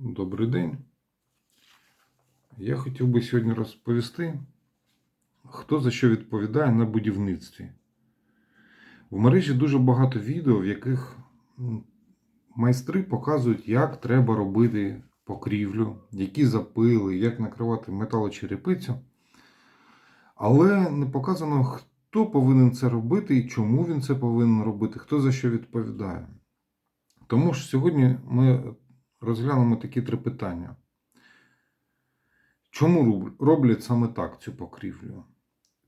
Добрий день. Я хотів би сьогодні розповісти, хто за що відповідає на будівництві. В мережі дуже багато відео, в яких майстри показують, як треба робити покрівлю, які запили, як накривати металочерепицю. Але не показано, хто повинен це робити і чому він це повинен робити, хто за що відповідає. Тому ж сьогодні ми розглянемо такі три питання. Чому роблять саме так цю покрівлю?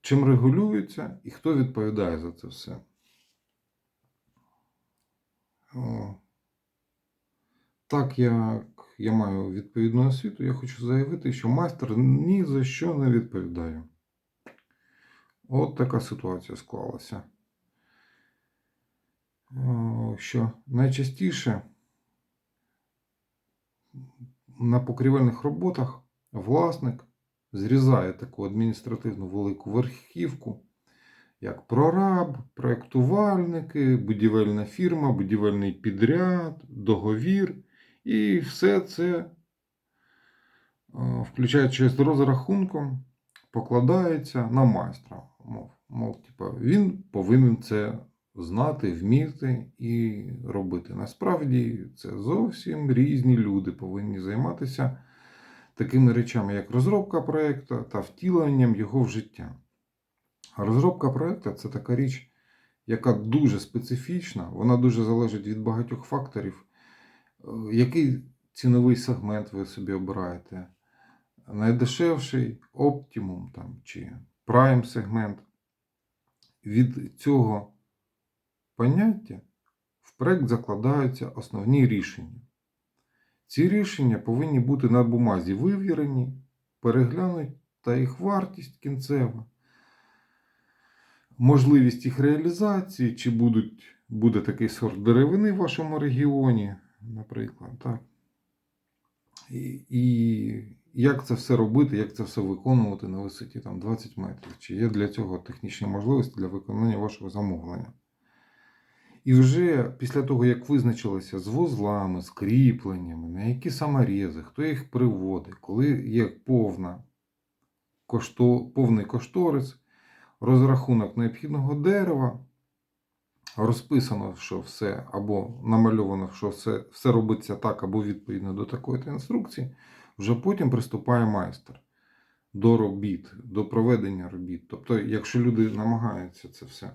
Чим регулюється і хто відповідає за це все? О, Так як я маю відповідну освіту, я хочу заявити, що майстер ні за що не відповідає. От така ситуація склалася. Що найчастіше на покрівельних роботах власник зрізає таку адміністративну велику верхівку, як прораб, проєктувальники, будівельна фірма, будівельний підряд, договір. І все це, е, включаючи з розрахунком, покладається на майстра. Мов, мов типа, він повинен це знати, вміти і робити. Насправді це зовсім різні люди повинні займатися такими речами, як розробка проєкту та втіленням його в життя. Розробка проєкту це така річ, яка дуже специфічна, вона дуже залежить від багатьох факторів. Е, Який ціновий сегмент ви собі обираєте? Найдешевший оптимум там, чи прайм сегмент. Від цього поняття в проект закладаються основні рішення. Ці рішення повинні бути на бумазі вивірені, переглянуть та їх вартість кінцева, можливість їх реалізації, чи будуть, буде такий сорт деревини в вашому регіоні, наприклад. Так. І, і як це все робити, як це все виконувати на висоті там, 20 метрів? Чи є для цього технічні можливості для виконання вашого замовлення? І вже після того, як визначилися з вузлами, з кріпленнями, на які саморези, хто їх приводить, коли є повна, кошто, повний кошторис, розрахунок необхідного дерева, розписано, що все, або намальовано, що все, все робиться так, або відповідно до такої інструкції, вже потім приступає майстер до робіт, до проведення робіт. Тобто, якщо люди намагаються це все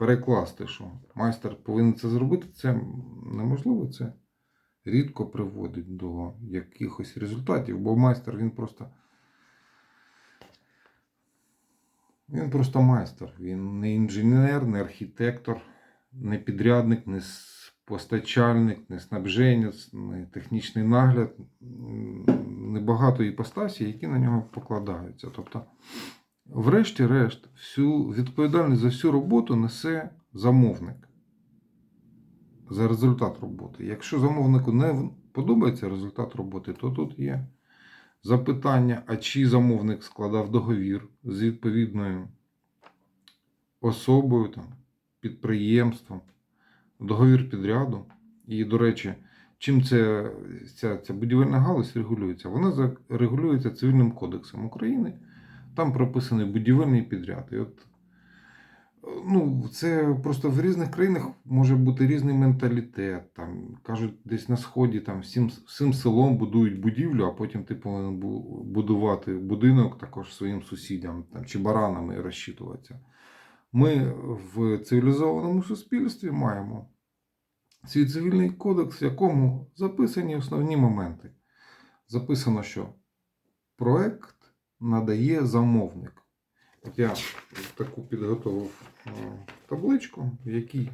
перекласти, що майстер повинен це зробити, це неможливо, це рідко приводить до якихось результатів, бо майстер він просто. Він просто майстер. Він не інженер, не архітектор, не підрядник, не постачальник, не снабженець, не технічний нагляд. Небагато іпостасій, які на нього покладаються. Тобто, врешті-решт, всю відповідальність за всю роботу несе замовник за результат роботи. Якщо замовнику не подобається результат роботи, то тут є запитання, а чи замовник складав договір з відповідною особою, там, підприємством, договір підряду. І, до речі, чим це, ця, ця будівельна галузь регулюється? Вона регулюється Цивільним кодексом України. Там прописаний будівельний підряд. І от, ну, це просто в різних країнах може бути різний менталітет. Там, кажуть, десь на сході там всім, всім селом будують будівлю, а потім ти повинен будувати будинок також своїм сусідям там, чи баранами розчитуватися. Ми в цивілізованому суспільстві маємо свій цивільний кодекс, в якому записані основні моменти. Записано, що проект надає замовник. Я таку підготував е, табличку, в якій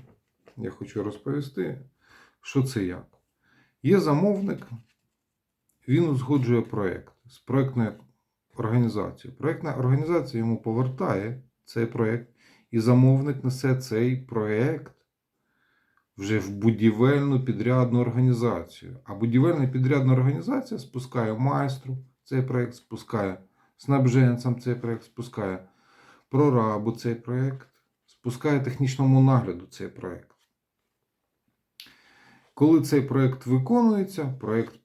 я хочу розповісти, що це як. Є замовник, він узгоджує проект з проектною організацією. Проектна організація йому повертає цей проект, і замовник несе цей проект вже в будівельну підрядну організацію. А будівельна підрядна організація спускає майстру цей проект, спускає снабженцям цей проект, спускає прорабу цей проект, спускає технічному нагляду цей проект. Коли цей проект виконується, проект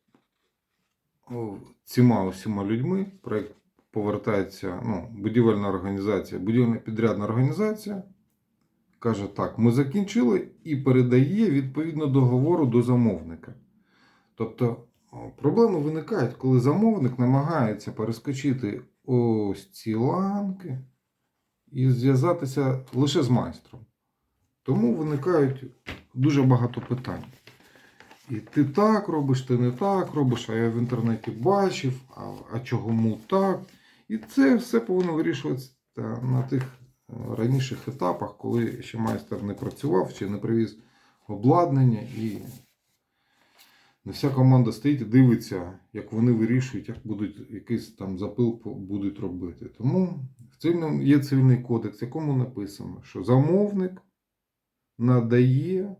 о, цими усіма людьми. Проект повертається, ну, будівельна організація, будівельна підрядна організація. Каже, так, ми закінчили і передає відповідно договору до замовника. Тобто проблеми виникають, коли замовник намагається перескочити ось ці ланки і зв'язатися лише з майстром. Тому виникають дуже багато питань. І ти так робиш, ти не так робиш, а я в інтернеті бачив, а, а чому так. І це все повинно вирішуватися на тих е, раніших етапах, коли ще майстер не працював чи не привіз обладнання, і не вся команда стоїть і дивиться, як вони вирішують, як будуть якийсь там запил будуть робити. Тому є цивільний кодекс, в якому написано, що замовник надає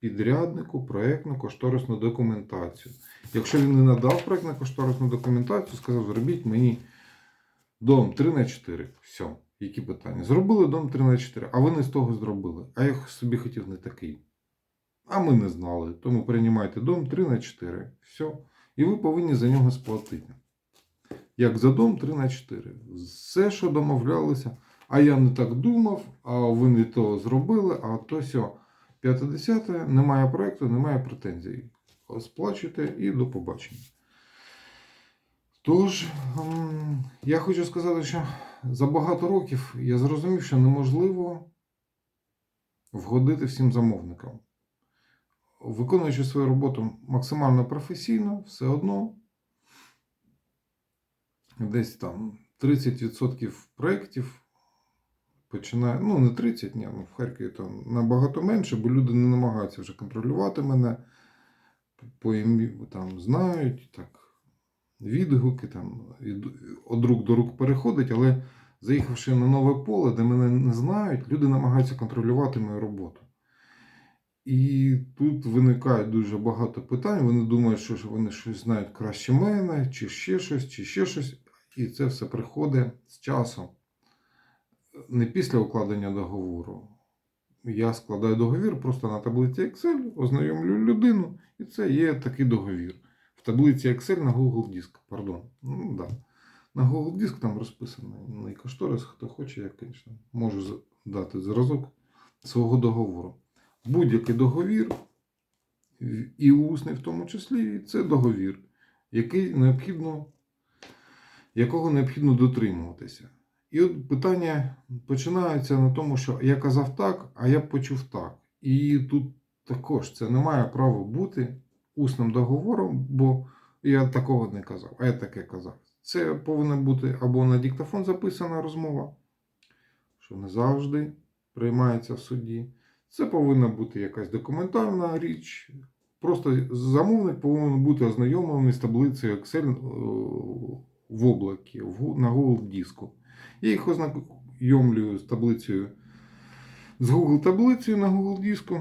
підряднику проєктну кошторисну документацію. Якщо він не надав проєктну кошторисну документацію, сказав, зробіть мені дом 3 на 4. Все, які питання? Зробили дом 3 на 4, а вони з того зробили. А я собі хотів не такий. А ми не знали. Тому приймайте дом 3 на 4. Все. І ви повинні за нього сплатити. Як за дом 3 на 4. Все, що домовлялися. А я не так думав, а ви не то зробили, а то сьо. П'яте десяте, немає проєкту, немає претензій. Сплачуйте і до побачення. Тож, ем, я хочу сказати, що за багато років я зрозумів, що неможливо вгодити всім замовникам. Виконуючи свою роботу максимально професійно, все одно десь там 30% проєктів починає, ну не 30, ні, ну в Харкові там набагато менше, бо люди не намагаються вже контролювати мене, по там знають, так, відгуки там від рук до рук переходить, але заїхавши на нове поле, де мене не знають, люди намагаються контролювати мою роботу. І тут виникає дуже багато питань. Вони думають, що вони щось знають краще мене, чи ще щось, чи ще щось. І це все приходить з часом. Не після укладення договору. Я складаю договір просто на таблиці Excel, ознайомлюю людину, і це є такий договір. В таблиці Excel на Google Диск. Пардон. Ну, да. На Google Диск там розписаний кошторис, хто хоче, я, звісно, можу дати зразок свого договору. Будь-який договір, і усний в тому числі, це договір, який необхідно, якого необхідно дотримуватися. І от питання починається на тому, що я казав так, а я почув так. І тут також це не має права бути усним договором, бо я такого не казав, а я таке казав. Це повинна бути або на диктофон записана розмова, що не завжди приймається в суді. Це повинна бути якась документальна річ. Просто замовник повинен бути ознайомлений з таблицею Excel е, в облакі, на Google диску. Я їх ознайомлюю з таблицею з Google таблицею на Google диску.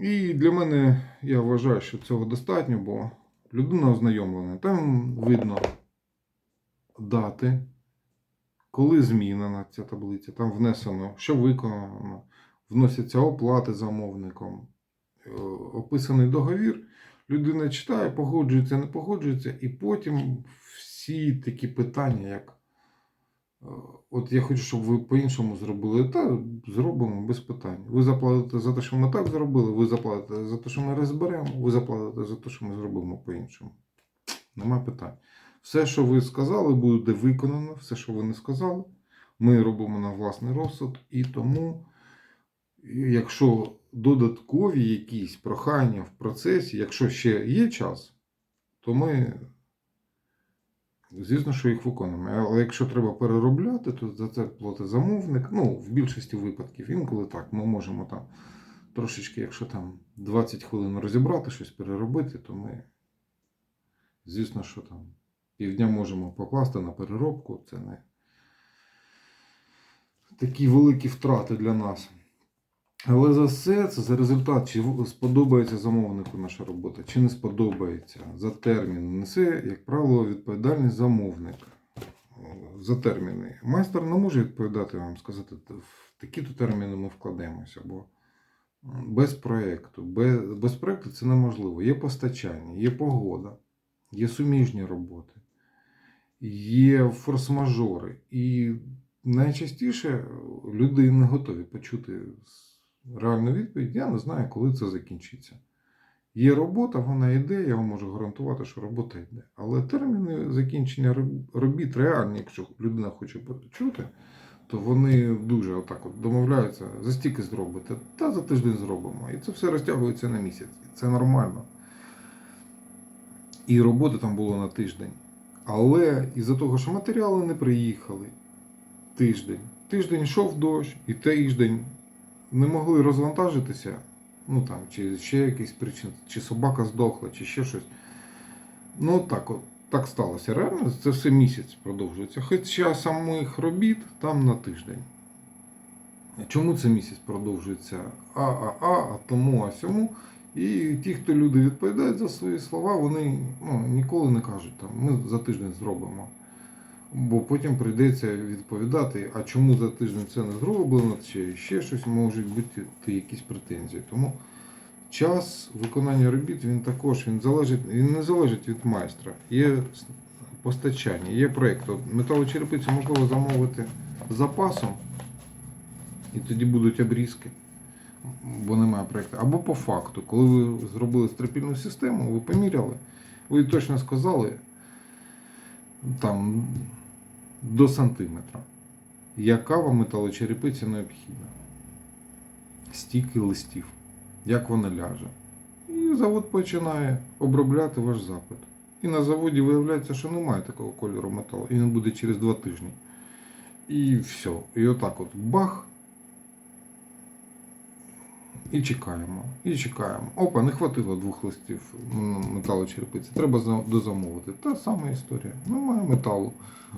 І для мене я вважаю, що цього достатньо, бо людина ознайомлена. Там видно дати, коли змінена ця таблиця, там внесено, що виконано, вносяться оплати замовником, е, описаний договір. Людина читає, погоджується, не погоджується, і потім всі такі питання, як е, от я хочу, щоб ви по-іншому зробили, та зробимо без питань. Ви заплатите за те, що ми так зробили, ви заплатите за те, що ми розберемо, ви заплатите за те, що ми зробимо по-іншому. Нема питань. Все, що ви сказали, буде виконано, все, що ви не сказали, ми робимо на власний розсуд, і тому якщо додаткові якісь прохання в процесі, якщо ще є час, то ми, звісно, що їх виконуємо. Але якщо треба переробляти, то за це платить замовник. Ну, в більшості випадків, інколи так, ми можемо там трошечки, якщо там 20 хвилин розібрати щось, переробити, то ми, звісно, що там півдня можемо покласти на переробку. Це не такі великі втрати для нас. Але за все це за результат, чи сподобається замовнику наша робота, чи не сподобається. За термін несе, як правило, відповідальність замовник. За терміни. Майстер не може відповідати вам, сказати, в такі-то терміни ми вкладемося, бо без проєкту. Без, без проєкту це неможливо. Є постачання, є погода, є суміжні роботи, є форс-мажори. І найчастіше люди не готові почути реальну відповідь. Я не знаю, коли це закінчиться. Є робота, вона йде, я вам можу гарантувати, що робота йде. Але терміни закінчення робіт реальні, якщо людина хоче почути, то вони дуже отак от домовляються, за стільки зробите, та за тиждень зробимо. І це все розтягується на місяць. Це нормально. І роботи там було на тиждень. Але із-за того, що матеріали не приїхали тиждень. Тиждень йшов дощ, і тиждень не могли розвантажитися. Ну там, чи ще якісь причини, чи собака здохла, чи ще щось. Ну так от, так сталося. Реально це все місяць продовжується. Хоча самих робіт там на тиждень. Чому це місяць продовжується? А, а, а, а тому, а сьому. І ті, хто люди відповідають за свої слова, вони ну, ніколи не кажуть, там, ми за тиждень зробимо. Бо потім прийдеться відповідати, а чому за тиждень це не зроблено, чи ще щось можуть бути якісь претензії. Тому час виконання робіт він також він залежить, він не залежить від майстра. Є постачання, є проєкт. Металочерепицю можливо замовити запасом, і тоді будуть обрізки, бо немає проєкту. Або по факту, коли ви зробили стрепільну систему, ви поміряли, ви точно сказали там до сантиметра, яка вам металочерепиця необхідна. Стільки листів, як вона ляже. І завод починає обробляти ваш запит. І на заводі виявляється, що немає такого кольору металу, і він буде через два тижні. І все. І отак от бах. І чекаємо, і чекаємо. Опа, не хватило двох листів м, металочерепиці. Треба дозамовити. Та сама історія. Немає металу.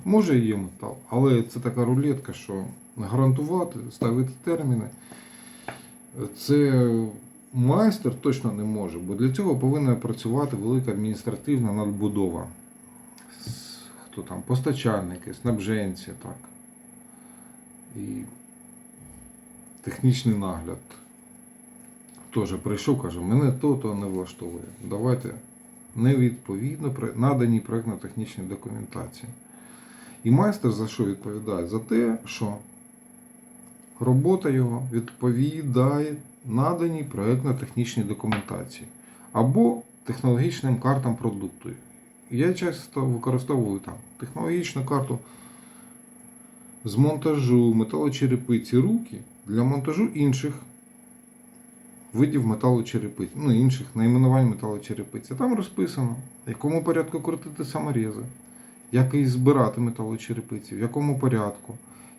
Може і є метал. Але це така рулетка, що гарантувати, ставити терміни. Це майстер точно не може, бо для цього повинна працювати велика адміністративна надбудова. Хто там? Постачальники, снабженці, так. І технічний нагляд. Теж прийшов, каже, мене то, то не влаштовує. Давайте невідповідно при наданій проєктно-технічній документації. І майстер за що відповідає? За те, що робота його відповідає наданій проєктно-технічній документації або технологічним картам продукту. Я часто використовую там технологічну карту з монтажу металочерепиці руки для монтажу інших видів металочерепиці, ну інших найменувань металочерепиці. Там розписано, в якому порядку крутити саморізи, як і збирати металочерепиці, в якому порядку,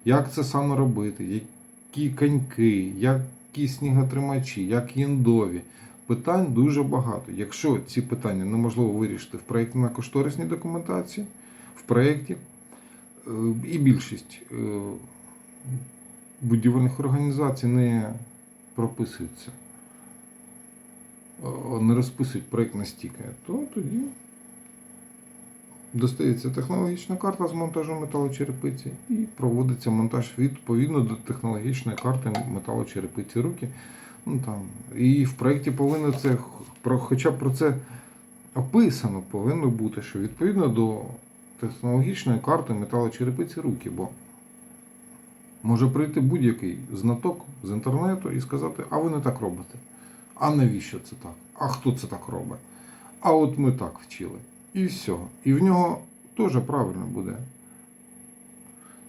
як це саме робити, які коньки, які сніготримачі, як індові. Питань дуже багато. Якщо ці питання неможливо вирішити в проєкті на кошторисній документації, в проєкті, е, і більшість е, будівельних організацій не прописується, не розписують проєкт настільки, то тоді достається технологічна карта з монтажу металочерепиці і проводиться монтаж відповідно до технологічної карти металочерепиці руки. Ну, там. І в проєкті повинно це, хоча б про це описано, повинно бути, що відповідно до технологічної карти металочерепиці руки, бо може прийти будь-який знаток з інтернету і сказати, а ви не так робите. А навіщо це так? А хто це так робить? А от ми так вчили. І все. І в нього теж правильно буде.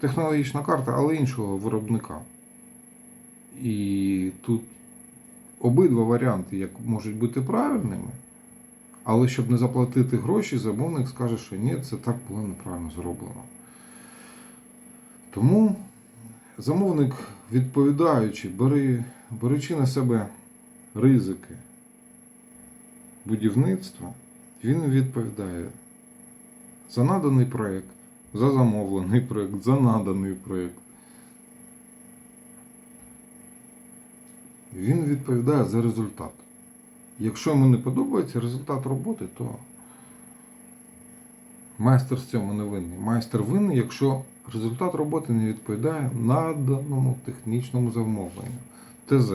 Технологічна карта, але іншого виробника. І тут обидва варіанти як можуть бути правильними, але щоб не заплатити гроші, замовник скаже, що ні, це так було неправильно зроблено. Тому замовник, відповідаючи, бери, беручи на себе ризики будівництва, він відповідає за наданий проєкт, за замовлений проєкт, за наданий проєкт. Він відповідає за результат. Якщо йому не подобається результат роботи, то майстер з цьому не винний. Майстер винний, якщо результат роботи не відповідає наданому технічному замовленню. ТЗ.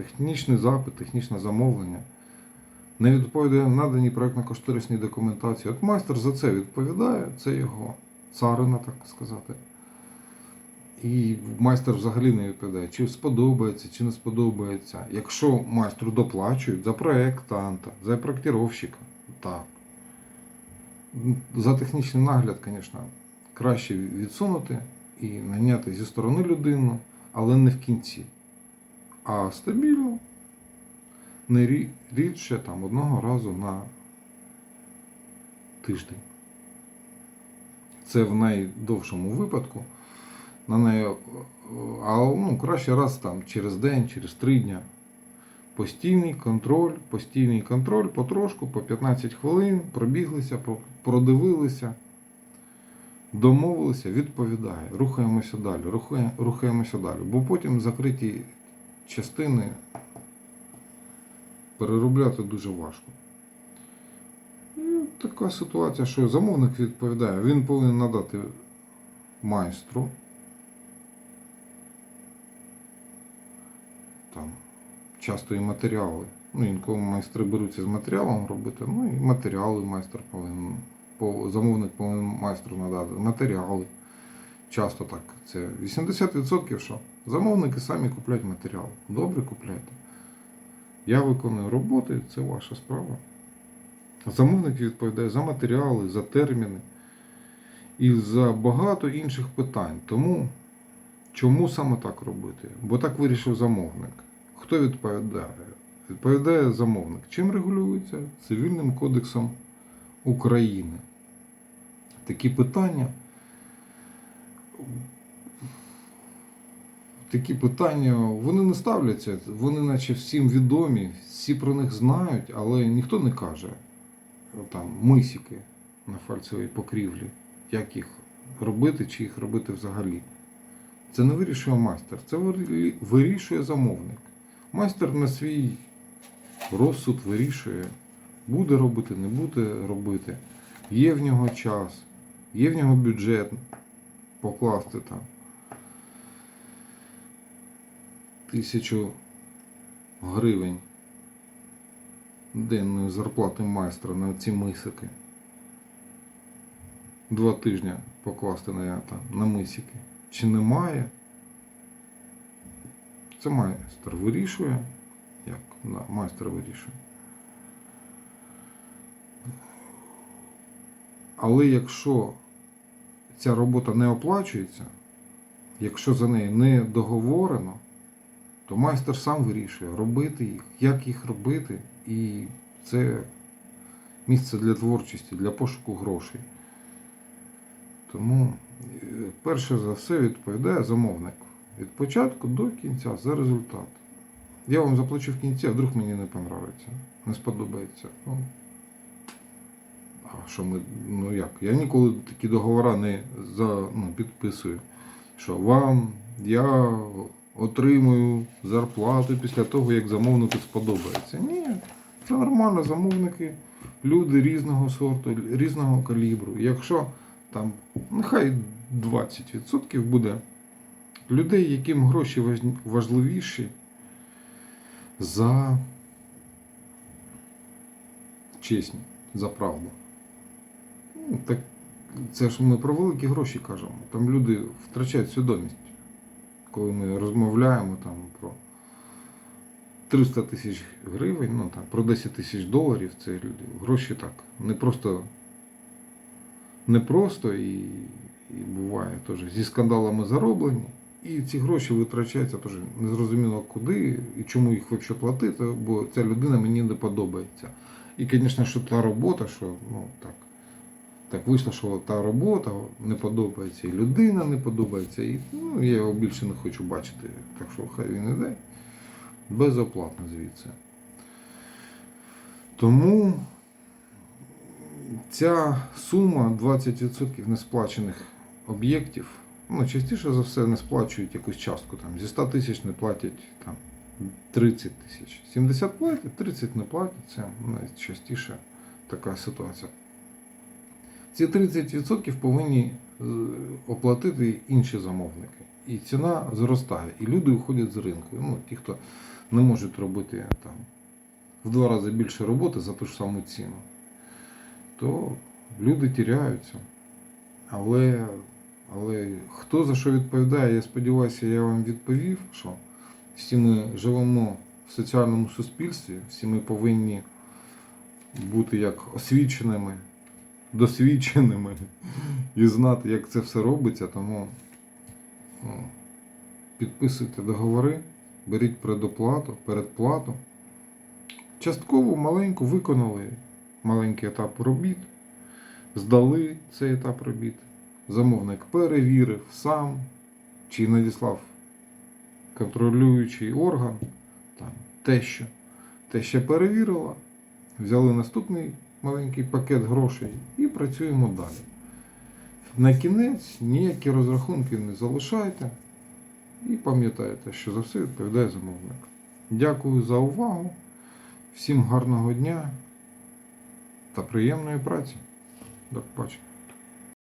Технічний запит, технічне замовлення. не відповідає наданій проєктно-кошторисній документації. От майстер за це відповідає, це його царина, так сказати. І майстер взагалі не відповідає, чи сподобається, чи не сподобається. Якщо майстру доплачують за проєктанта, за проєктировщика, так. За технічний нагляд, звісно, краще відсунути і наняти зі сторони людину, але не в кінці. А стабільно, не рідше там, одного разу на тиждень. Це в найдовшому випадку. На неї, а ну, краще раз там через день, через три дня. Постійний контроль, постійний контроль, потрошку, по 15 хвилин, пробіглися, продивилися, домовилися, відповідає. Рухаємося далі, рухаємося далі. Бо потім закриті частини переробляти дуже важко. Ну, така ситуація, що замовник відповідає, він повинен надати майстру. Там часто і матеріали. Ну, інколи майстри беруться з матеріалом робити, ну і матеріали майстер повинен, замовник повинен майстру надати. Матеріали. Часто так. Це 80% що замовники самі купляють матеріал. Добре купляйте. Я виконую роботи, це ваша справа. Замовник відповідає за матеріали, за терміни і за багато інших питань. Тому чому саме так робити? Бо так вирішив замовник. Хто відповідає? Відповідає замовник. Чим регулюється? Цивільним кодексом України. Такі питання. Такі питання, вони не ставляться, вони наче всім відомі, всі про них знають, але ніхто не каже там мисіки на фальцевій покрівлі, як їх робити, чи їх робити взагалі. Це не вирішує майстер, це вирішує замовник. Майстер на свій розсуд вирішує, буде робити, не буде робити. Є в нього час, є в нього бюджет покласти там тисячу гривень денної зарплати майстра на ці мисики. Два тижні покласти на, там, на мисики. Чи немає? Це майстер вирішує. Як да, майстер вирішує. Але якщо ця робота не оплачується, якщо за неї не договорено, то майстер сам вирішує, робити їх, як їх робити, і це місце для творчості, для пошуку грошей. Тому е, перше за все відповідає замовник від початку до кінця за результат. Я вам заплачу в кінці, а вдруг мені не понравиться, не сподобається. Ну, а що ми, ну як? Я ніколи такі договори не за, ну, підписую, що вам я отримую зарплату після того, як замовнику сподобається. Ні, це нормально, замовники, люди різного сорту, різного калібру. Якщо там нехай 20% буде людей, яким гроші важливіші за чесні, за правду. Ну, так це ж ми про великі гроші кажемо. Там люди втрачають свідомість, коли ми розмовляємо там про 300 тисяч гривень, ну там про 10 тисяч доларів, це. Гроші так. Не просто, не просто і, і буває теж зі скандалами зароблені. І ці гроші витрачаються теж незрозуміло куди і чому їх взагалі платити, бо ця людина мені не подобається. І, звісно, що та робота, що ну так. Так вийшло, що та робота не подобається, і людина не подобається, і ну, я його більше не хочу бачити. Так що хай він іде безоплатно звідси. Тому ця сума 20% несплачених об'єктів, ну, частіше за все не сплачують якусь частку. Там, зі 100 тисяч не платять там, 30 тисяч. 70 платять, 30 не платять. Це найчастіше така ситуація. Ці 30% повинні е, оплатити інші замовники. І ціна зростає, і люди уходять з ринку. Ну, ті, хто не можуть робити там в два рази більше роботи за ту ж саму ціну, то люди тіряються. Але, але хто за що відповідає, я сподіваюся, я вам відповів, що всі ми живемо в соціальному суспільстві, всі ми повинні бути як освіченими, досвідченими і знати, як це все робиться. Тому ну, підписуйте договори, беріть предоплату, передплату. Частково маленьку виконали маленький етап робіт, здали цей етап робіт. Замовник перевірив сам, чи надіслав контролюючий орган, там, те, що, те, що перевірила, взяли наступний маленький пакет грошей і працюємо далі. На кінець ніякі розрахунки не залишайте і пам'ятайте, що за все відповідає замовник. Дякую за увагу. Всім гарного дня та приємної праці. До побачення.